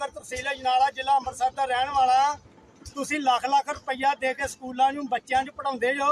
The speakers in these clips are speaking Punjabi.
ਨਗਰ ਤਹਿਸੀਲ ਅਜਨਾਲਾ ਜ਼ਿਲ੍ਹਾ ਅੰਮ੍ਰਿਤਸਰ ਦਾ ਰਹਿਣ ਵਾਲਾ। ਤੁਸੀਂ ਲੱਖ ਲੱਖ ਰੁਪਈਆ ਦੇ ਕੇ ਸਕੂਲਾਂ ਨੂੰ ਬੱਚਿਆਂ ਨੂੰ ਪੜਾਉਂਦੇ ਜੋ।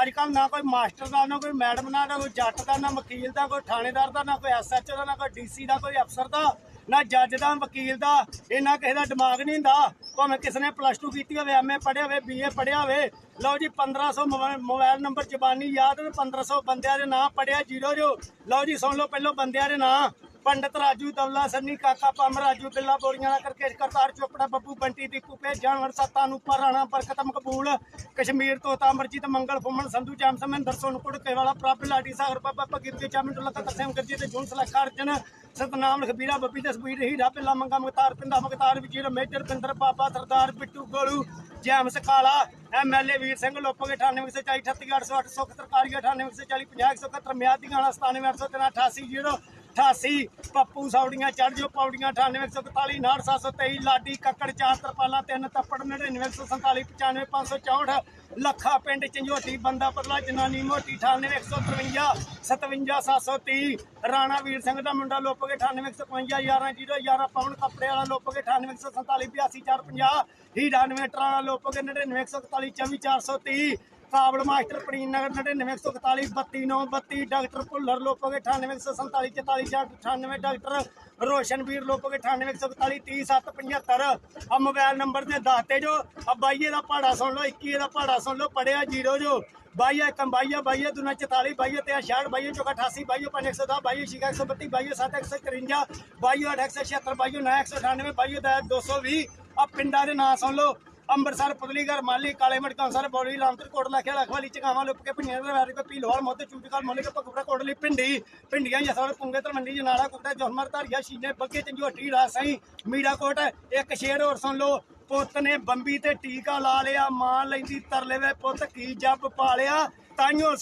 ਅੱਜ ਕੱਲ ਨਾ ਕੋਈ ਮਾਸਟਰ ਦਾ, ਨਾ ਕੋਈ ਮੈਡਮ ਦਾ, ਨਾ ਕੋਈ ਜੱਟ ਦਾ, ਨਾ ਵਕੀਲ ਦਾ ਕੋਈ ਥਾਣੇਦਾਰ ਦਾ, ਨਾ ਕੋਈ ਐਸਐਚਓ ਦਾ, ਨਾ ਕੋਈ ਡੀਸੀ ਦਾ, ਕੋਈ ਅਫਸਰ ਦਾ, ਨਾ ਜੱਜ ਦਾ ਵਕੀਲ ਦਾ ਇਹਨਾਂ ਕਿਸੇ ਦਾ ਦਿਮਾਗ ਨਹੀਂ ਹੁੰਦਾ। ਭਾਵੇਂ ਕਿਸੇ ਨੇ ਪਲੱਸ 2 ਕੀਤੀ ਹੋਵੇ ਐਮਏ ਪੜ੍ਹਿਆ ਹੋਵੇ ਬੀਏ ਪੜ੍ਹਿਆ ਹੋਵੇ, ਲਓ ਜੀ 1500 ਮੋਬਾਈਲ ਮੋਬਾਈਲ ਨੰਬਰ ਜ਼ਬਾਨੀ ਯਾਦ ਤੇ 1500 ਬੰਦਿਆਂ ਦੇ ਨਾਂ ਪੜਿਆ ਜੀਰੋ ਜੋ ਲਓ ਜੀ ਸੁਣ ਲਓ ਪਹਿਲਾਂ ਬੰਦਿਆਂ ਦੇ ਨਾਂ। ਪੰਡਤ ਰਾਜੂ ਦਵਲਾ ਸੰਨੀ ਕਾਕਾ, ਪਮ ਰਾਜੂ, ਬਿੱਲਾ ਬੋਰੀਆਂ ਦਾ ਕਰਕੇ ਕਰਤਾਰ ਚੋਪੜਾ ਬੱਬੂ ਬੰਟੀ ਦੀਪੂ ਪੇ ਜਾਨਵਰ ਸੱਤਾ ਨੂੰ ਰਾਣਾ ਬਰਕਤ ਮਕਬੂਲ, ਕਸ਼ਮੀਰ ਤੋਂ ਅਮਰਜੀਤ ਮੰਗਲ ਫੁੰਮਣ ਸੰਧੂ, ਜੈਮ ਸਮਿੰਦਰ ਸੋਨਕੁੜ ਕੇਵਾਲਾ ਪ੍ਰਭ ਲਾਡੀ ਸਾਗਰ, ਬਾਬਾ ਭਗਤ ਕੇ ਚਾਮਿੰਟ ਲਖਾ ਕਸਮ ਕਰਜੀ ਤੇ ਜੁਨ ਸਲਖਾ ਅਰਜਨ, ਸਤਨਾਮ ਲਖਬੀਰਾ, ਬੱਬੀ ਤਸਵੀਰ Heera Pilla Manga Magtar Pinda Magtar Vijir, major Pinder Baba, Sardar Bittu Golu, James Kala MLA Veer Singh, Lopoke 9840 38808 Sukh ਤਰਕਾਰੀ 9840 50 171 ਮਿਆਦ ਦੀਆਂ 97813 88 ਪੱਪੂ ਸੌੜੀਆਂ ਚੜ ਜੋ ਪੌੜੀਆਂ 9841 98723 ਲਾਡੀ ਕੱਕੜ, ਚਾਰ ਤਰਪਾਲਾਂ, ਤਿੰਨ ਤੱਪੜ 99147 95564 ਲੱਖਾ ਪਿੰਡ ਚੰਝੋਟੀ ਬੰਦਾ ਪਤਲਾ ਜਨਾਨੀ ਮੋਟੀ 98153 57730 ਰਾਣਾ ਵੀਰ ਸਿੰਘ ਦਾ ਮੁੰਡਾ ਲੁੱਪ ਲੋਪੋਗੇ 98155 11 11 ਪਵਨ ਕੱਪੜੇ ਵਾਲਾ ਲੁੱਪ ਕੇ 98147 82450 ਹੀਰਾ ਇਨਵੇਟਰ ਵਾਲਾ ਲੋਪੋਗੇ 99141 24430 ਕਾਬਲ ਮਾਸਟਰ ਪ੍ਰੀਨ ਨਗਰ 99141 32932 ਡਾਕਟਰ ਭੁੱਲਰ ਲੋਪੋਗੇ 98147 4498 ਡਾਕਟਰ ਰੋਸ਼ਨਵੀਰ ਲੋਪੋਗੇ 98141 30775 ਆ ਮੋਬਾਈਲ ਨੰਬਰ ਤੇ ਦੱਸਤੇ ਜੋ। ਆ ਬਾਈਏ ਦਾ ਪਹਾੜਾ ਸੁਣ ਲਓ 21 ਦਾ ਪਹਾੜਾ ਸੁਣ ਲਓ ਪੜਿਆ ਜੀਰੋ ਜੋ। ਬਾਈਆ ਕੰਬਾਈਆ ਬਾਈਆ ਦੁਨਾ 44 ਬਾਈਆ ਤੇ 66 ਬਾਈਆ ਚੋਕਾ 88 ਬਾਈਆ 510 ਬਾਈਆ ਸ਼ਿਕਾ 132 ਬਾਈਆ 7153 ਬਾਈਆ 876 ਬਾਈਆ 998 ਬਾਈਆ ਦਾ 220 ਆ ਪਿੰਡਾਂ ਦੇ ਨਾਂ ਸੁਣ ਲਓ। ਅੰਮ੍ਰਿਤਸਰ ਪੁਤਲੀਗਰ ਮਾਲੀ ਕਾਲੇ ਮੜ ਕੌਂਸਰ ਬੋੜੀ ਰਾਮਤਰ ਕੋਟ ਲਖਿਆ ਲਖਵਾਲੀ ਚਗਾਵਾਂ ਲੁੱਪ ਕੇ ਪਿੰਡੀਆਂ ਦੇ ਵੈਰੀ ਕੋ ਪੀਲੋਵਾਲ ਮੋਤੇ ਚੂਟਕਾਲ ਮੋਲੇ ਕੇ ਪਕੜਾ ਕੋਟਲੀ ਪਿੰਡੀ ਪਿੰਡੀਆਂ ਜਸਵਰ ਪੁੰਗੇ ਤਲਮੰਡੀ ਜਨਾਲਾ ਕੁੱਟਾ ਜੋਹਮਰ ਧਾਰੀਆ, ਸ਼ੀਨੇ, ਬੱਗੇ ਚੰਜੋਟੀ ਰਾਸਈ ਮੀਰਾ ਕੋਟ, ਇੱਕ ਸ਼ੇਰ, ਹੋਰ ਸੁਣ ਲਓ। ਪੁੱਤ ਨੇ ਬੰਬੀ ਤੇ ਟੀਕਾ ਲਾ ਲਿਆ, ਮਾਂ ਲੈਂਦੀ ਤਰਲੇ ਵੇ ਪੁੱਤ, ਕੀ ਜੱਬ ਪਾਲਿਆ? ਤਾਈਓ